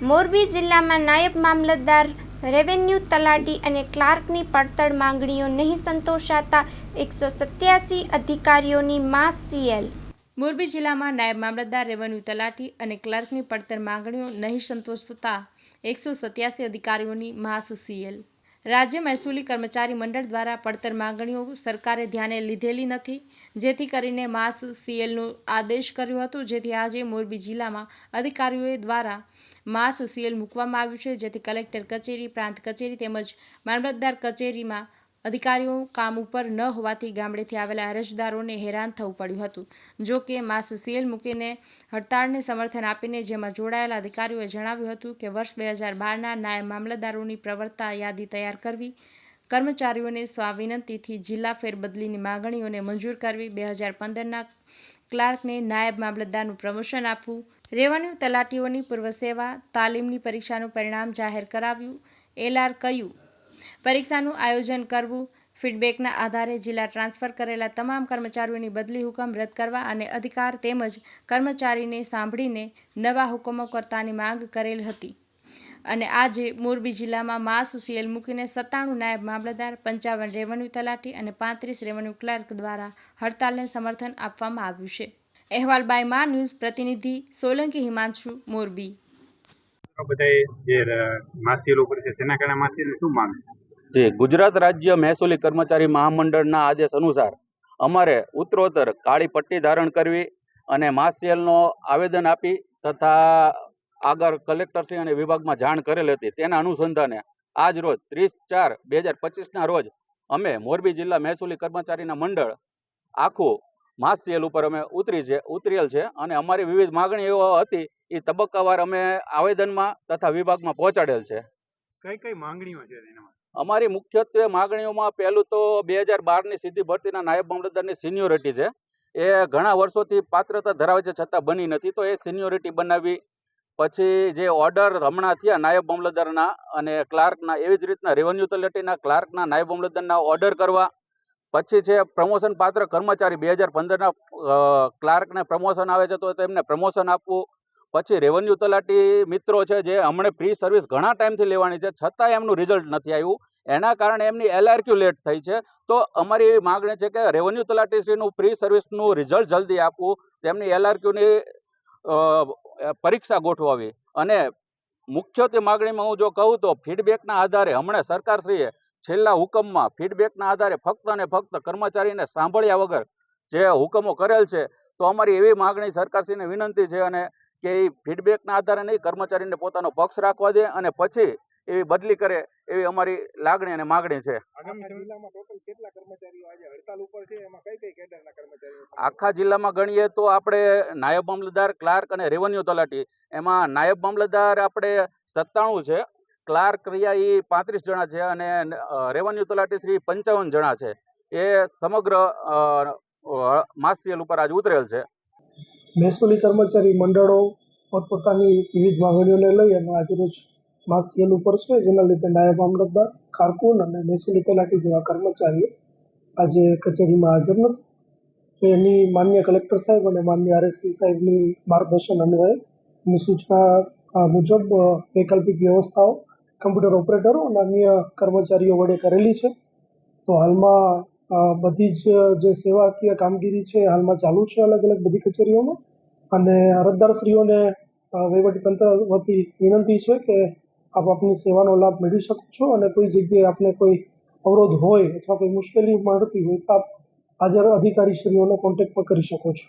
મોરબી જિલ્લામાં નાયબ મામલતદાર, રેવન્યુ તલાટી અને ક્લાર્કની પડતર માંગણીઓ નહીં સંતોષાતા એકસો સત્યાસી અધિકારીઓની માસ સીએલ. મોરબી જિલ્લામાં નાયબ મામલતદાર, રેવન્યુ તલાટી અને ક્લાર્કની પડતર માંગણીઓ નહીં સંતોષતા એકસો સત્યાસી અધિકારીઓની માસ સીએલ. રાજ્ય મહેસૂલી કર્મચારી મંડળ દ્વારા પડતર માંગણીઓ સરકારે ધ્યાને લીધેલી નથી, જેથી કરીને માસ સીએલનો આદેશ કર્યો હતો, જેથી આજે મોરબી જિલ્લામાં અધિકારીઓ દ્વારા માસ સીએલ મૂકવામાં આવ્યું છે, જેથી કલેક્ટર કચેરી, પ્રાંત કચેરી તેમજ મામલતદાર કચેરીમાં અધિકારીઓ કામ ઉપર ન હોવાથી ગામડેથી આવેલા અરજદારોને હેરાન થવું પડ્યું હતું. જો કે માસ સીએલ મૂકીને હડતાળને સમર્થન આપીને જેમાં જોડાયેલા અધિકારીઓએ જણાવ્યું હતું કે વર્ષ બે હજાર બારના નાયબ મામલતદારોની પ્રવર્તા યાદી તૈયાર કરવી કર્મચારીઓને સ્વાવિનંતીથી જિલ્લા ફેરબદલીની માગણીઓને મંજૂર કરવી, બે હજાર પંદરના ક્લાર્કને નાયબ મામલતદારનું પ્રમોશન આપવું, રેવન્યુ તલાટીઓની પૂર્વ સેવા, તાલીમની પરીક્ષાનું પરિણામ જાહેર કરાવ્યું, એલઆર કયું પરીક્ષાનું આયોજન કરવું, ફીડબેકના આધારે જિલ્લા ટ્રાન્સફર કરેલા તમામ કર્મચારીઓની બદલી હુકમ રદ કરવા અને અધિકાર તેમજ કર્મચારીને સાંભળીને નવા હુકમો કરતાની માંગ કરેલ હતી. અને આજે મોરબી જિલ્લામાં માસ સીએલ મૂકીને સત્તાણું નાયબ મામલતદાર પંચાવન રેવન્યુ તલાટી અને પાંત્રીસ રેવન્યુ ક્લાર્ક દ્વારા હડતાલને સમર્થન આપવામાં આવ્યું છે. અહેવાલ બાય મા ન્યૂઝ પ્રતિનિધિ સોલંકી હિમાંશુ મોરબી. બધાએ જે માસીઓ ઉપર છે તેના કારણે માસીને શું માંગ જે ગુજરાત રાજ્ય મહેસૂલી કર્મચારી મહામંડળના આદેશ અનુસાર અમારે ઉત્તરોત્તર કાળી પટ્ટી ધારણ કરવી અને માસ સેલનો આવેદન આપી તથા આગળ કલેક્ટરશ્રી અને વિભાગમાં જાણ કરેલ હતી. તેના અનુસંધાને આજ રોજ ત્રીસ ચાર બે હજાર પચીસના રોજ અમે મોરબી જિલ્લા મહેસૂલી કર્મચારીના મંડળ આખું માસ સેલ ઉપર અમે ઉતરી છે ઉતરેલ છે અને અમારી વિવિધ માગણીઓ હતી એ તબક્કાવાર અમે આવેદનમાં તથા વિભાગમાં પહોંચાડેલ છે. કઈ કઈ માંગણીઓ છે અમારી મુખ્યત્વે માગણીઓમાં પહેલું તો બે હજાર બારની સીધી ભરતીના નાયબ મામલતદારની સિનિયોરિટી છે. એ ઘણા વર્ષોથી પાત્રતા ધરાવે છે છતાં બની નથી. તો એ સિનિયોરિટી બનાવવી પછી જે ઓર્ડર હમણાં થયા નાયબ મામલતદારના અને ક્લાર્કના, એવી જ રીતના રેવન્યુ તલેટીના ક્લાર્કના, નાયબ મામલતદારના ઓર્ડર કરવા. પછી છે પ્રમોશન પાત્ર કર્મચારી બે હજાર પંદરના ક્લાર્કને પ્રમોશન આવે છે તો તેમને પ્રમોશન આપવું. પછી રેવન્યુ તલાટી મિત્રો છે જે હમણાં પ્રી સર્વિસ ઘણા ટાઈમથી લેવાની છે છતાં એમનું રિઝલ્ટ નથી આવ્યું. એના કારણે એમની એલઆરક્યુ લેટ થઈ છે. તો અમારી એવી માગણી છે કે રેવન્યુ તલાટીશ્રીનું પ્રી સર્વિસનું રિઝલ્ટ જલ્દી આપવું. તેમની એલઆરક્યુની પરીક્ષા ગોઠવાવી. અને મુખ્યત્વે માગણીમાં હું જો કહું તો ફીડબેકના આધારે હમણાં સરકારશ્રીએ છેલ્લા હુકમમાં ફીડબેકના આધારે ફક્ત અને ફક્ત કર્મચારીને સાંભળ્યા વગર જે હુકમો કરેલ છે, તો અમારી એવી માગણી સરકારશ્રીને વિનંતી છે અને કે એ ફીડબેકના આધારે નહીં કર્મચારીને પોતાનો પક્ષ રાખવા દે અને પછી એવી બદલી કરે એવી અમારી લાગણી અને માગણી છે. આગામી સમય જિલ્લામાં ટોટલ કેટલા કર્મચારીઓ આજે હડતાલ ઉપર છે? એમાં કઈ કઈ કેડરના કર્મચારીઓ આખા જિલ્લામાં ગણીએ તો આપણે નાયબ મામલતદાર ક્લાર્ક અને રેવન્યુ તલાટી. એમાં નાયબ મામલતદાર આપણે સત્તાણું છે ક્લાર્ક રહ્યા એ પાંત્રીસ જણા છે અને રેવન્યુ તલાટી શ્રી પંચાવન જણા છે. એ સમગ્ર માસિયલ ઉપર આજ ઉતરેલ છે. મહેસૂલી કર્મચારી મંડળો પોતપોતાની વિવિધ માંગણીઓને લઈ અને આજરોજ માસ સીએલ ઉપર છે, જેના લીધે નાયબ મામલતદાર કારકુન અને મહેસૂલી તલાટી જેવા કર્મચારીઓ આજે કચેરીમાં હાજર નથી. એની માન્ય કલેક્ટર સાહેબ અને માન્ય આરએસસી સાહેબની માર્ગદર્શન અન્વયે એની સૂચના મુજબ વૈકલ્પિક વ્યવસ્થાઓ કમ્પ્યુટર ઓપરેટરો અને અન્ય કર્મચારીઓ વડે કરેલી છે. તો હાલમાં બધી જ, જે સેવાકીય કામગીરી છે હાલમાં ચાલુ છે અલગ અલગ બધી કચેરીઓમાં. અને અરજદારશ્રીઓને વહીવટી વહીવટીતંત્ર વતી વિનંતી છે કે આપ આપની સેવાનો લાભ મેળવી શકો છો અને કોઈ જગ્યાએ આપને કોઈ અવરોધ હોય અથવા કોઈ મુશ્કેલી મળતી હોય તો આપ હાજર અધિકારીશ્રીઓનો કોન્ટેક્ટ પણ કરી શકો છો.